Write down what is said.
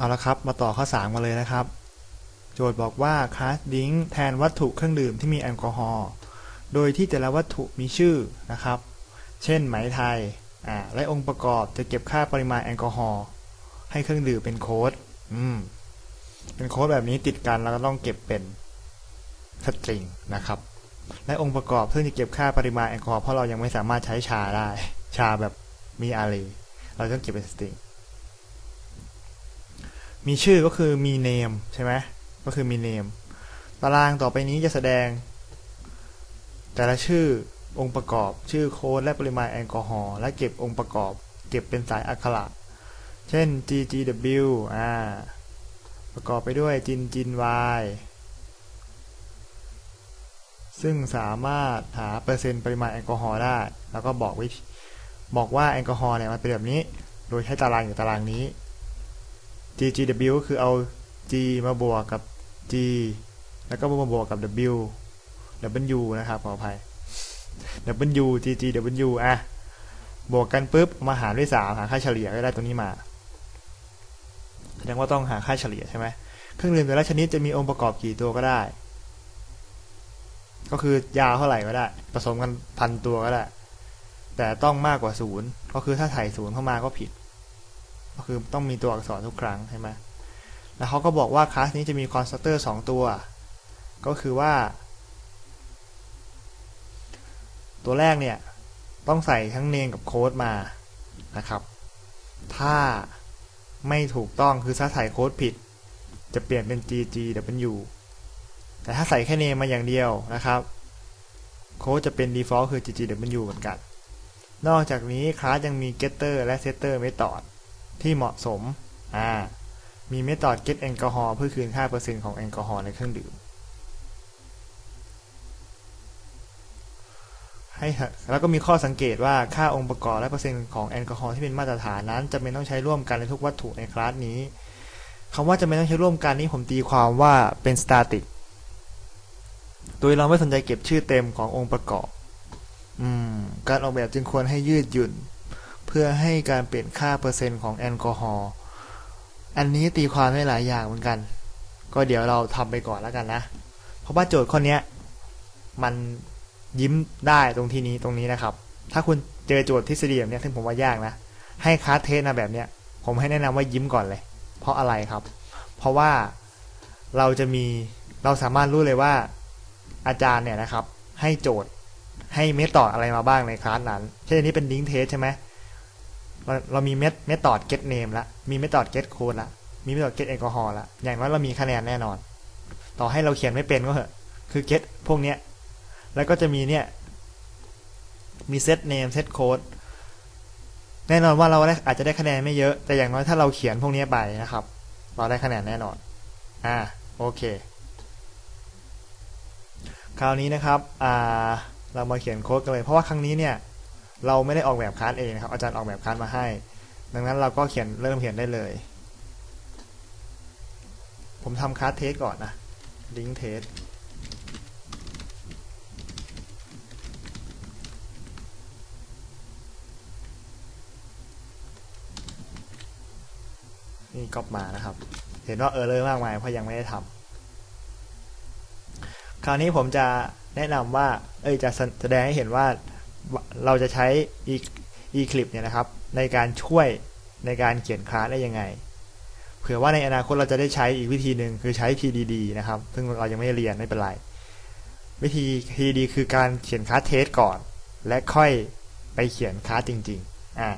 เอาละครับ มาต่อข้อ 3 มาเลยนะครับ โจทย์บอกว่าคลาสดิ้งแทนวัตถุเครื่องดื่มที่มีแอลกอฮอล์โดยที่แต่ละวัตถุมีชื่อนะครับ เช่นไหมไทยอ่าและองค์ประกอบจะเก็บค่าปริมาณแอลกอฮอล์ให้เครื่องดื่มเป็นโค้ดอืมเป็นโค้ดแบบนี้ติดกันแล้วก็ต้องเก็บเป็นสตริงนะครับ และองค์ประกอบซึ่งจะเก็บค่าปริมาณแอลกอฮอล์เพราะเรายังไม่สามารถใช้ชาได้ ชาแบบมีอารีเราต้องเก็บเป็นสตริง มีชื่อก็คือมี name ใช่ไหมก็คือมี name ตารางต่อไปนี้จะแสดง แต่ละชื่อองค์ประกอบ ชื่อโค้ดและปริมาณแอลกอฮอล์และเก็บองค์ประกอบ เก็บเป็นสายอักขระเช่น ggw อ่าประกอบไปด้วยจินจิน y ซึ่งสามารถหาเปอร์เซ็นต์ปริมาณแอลกอฮอล์ได้ แล้วก็บอกวิบอกว่าแอลกอฮอล์เนี่ยมันเป็นแบบนี้ โดยใช้ตารางอยู่ตารางนี้ ggw ก็คือเอา g มาบวกกับ g แล้วก็มาบวกกับ w w นะครับขออภัย w ggw อะบวกกันปุ๊บมาหารด้วย 3 หาค่าเฉลี่ยก็ได้ตัวนี้มาแสดงว่าต้องหาค่าเฉลี่ยใช่ไหมเครื่องดื่มแต่ละชนิดจะมีองค์ประกอบกี่ตัวก็ได้ ก็คือยาวเท่าไหร่ก็ได้ ผสมกันพันตัวก็ได้ แต่ต้องมากกว่าศูนย์ก็คือถ้าถ่ายศูนย์เข้ามาก็ผิด ก็คือต้องมีตัวอักษรทุกครั้งใช่ไหมแล้วเขาก็บอกว่าคลาสนี้จะมีคอนสตรัคเตอร์2ตัว ก็คือว่า ตัวแรกเนี่ย ต้องใส่ทั้งเนมกับโค้ดมานะครับ ถ้าไม่ถูกต้องคือถ้าใส่โค้ดผิด จะเปลี่ยนเป็น ggw แต่ถ้าใส่แค่เนมมาอย่างเดียวนะครับโค้ดจะเป็น default คือ ggw เหมือนกัน นอกจากนี้คลาสยังมี getter และ setter method ที่เหมาะสม อ่า มีเมธอด get แอลกอฮอล์เพื่อคืนค่าเปอร์เซ็นต์ของแอลกอฮอล์ในเครื่องดื่ม ให้แล้วก็มีข้อสังเกตว่าค่าองค์ประกอบและเปอร์เซ็นต์ของแอลกอฮอล์ที่เป็นมาตรฐานนั้นจะเป็นต้องใช้ร่วมกันในทุกวัตถุในคลาสนี้คำว่าจะเป็นต้องใช้ร่วมกันนี้ผมตีความว่าเป็น static โดยเราไม่สนใจเก็บชื่อเต็มขององค์ประกอบ อืม การออกแบบจึงควรให้ยืดหยุ่น เพื่อให้การเปลี่ยนค่าเปอร์เซ็นต์ของแอลกอฮอล์อันนี้ตีความได้หลายอย่างเหมือนกัน ก็เดี๋ยวเราทำไปก่อนแล้วกันนะ เพราะว่าโจทย์ข้อนี้มันยิ้มได้ตรงที่นี้ตรงนี้นะครับ ถ้าคุณเจอโจทย์ทฤษฎีแบบนี้ซึ่งผมว่ายากนะ ให้คลาสเทสนะแบบเนี้ย ผมให้แนะนำว่ายิ้มก่อนเลย เพราะอะไรครับ เพราะว่าเราจะมีเราสามารถรู้เลยว่าอาจารย์เนี่ยนะครับ ให้โจทย์ให้เมธอดอะไรมาบ้างในคลาสนั้น เช่นนี้เป็นลิงเทสใช่ไหม เราเรามีเมธเมธอด get name ละมีเมธอด get code ละมีเมธอด get alcohol ละอย่างน้อยเรามีคะแนนแน่นอน ต่อให้เราเขียนไม่เป็นก็เหอะคือ get พวกเนี้ยแล้วก็จะมีเนี่ย มี set name set code แน่นอนว่าเราได้อาจจะได้คะแนนไม่เยอะ แต่อย่างน้อยถ้าเราเขียนพวกนี้ไปนะครับ เราได้คะแนนแน่นอน อ่า โอเค คราวนี้นะครับ อ่า เรามาเขียนโค้ดกันเลย เพราะว่าครั้งนี้เนี่ย เราไม่ได้ออกแบบคลาสเองนะครับ อาจารย์ออกแบบคลาสมาให้ ดังนั้นเราก็เขียนเริ่มเขียนได้เลย ผมทำคลาสเทสก่อนนะลิงเทสนี่ก๊อปมานะครับ เห็นว่าเออเลอร์มากมายเพราะยังไม่ได้ทำคราวนี้ผมจะแนะนำว่า เอ้ยจะแสดงให้เห็นว่า เราจะใช้ eclip เนี่ยนะครับ ในการช่วยในการเขียนคลาสได้ยังไง เผื่อว่าในอนาคตเราจะได้ใช้อีกวิธีหนึ่งคือใช้ PDD นะครับ ซึ่งเรายังไม่เรียนไม่เป็นไร วิธี PDD คือการเขียนคลาสเทสก่อน และค่อยไปเขียนคลาสจริง ๆ อ่า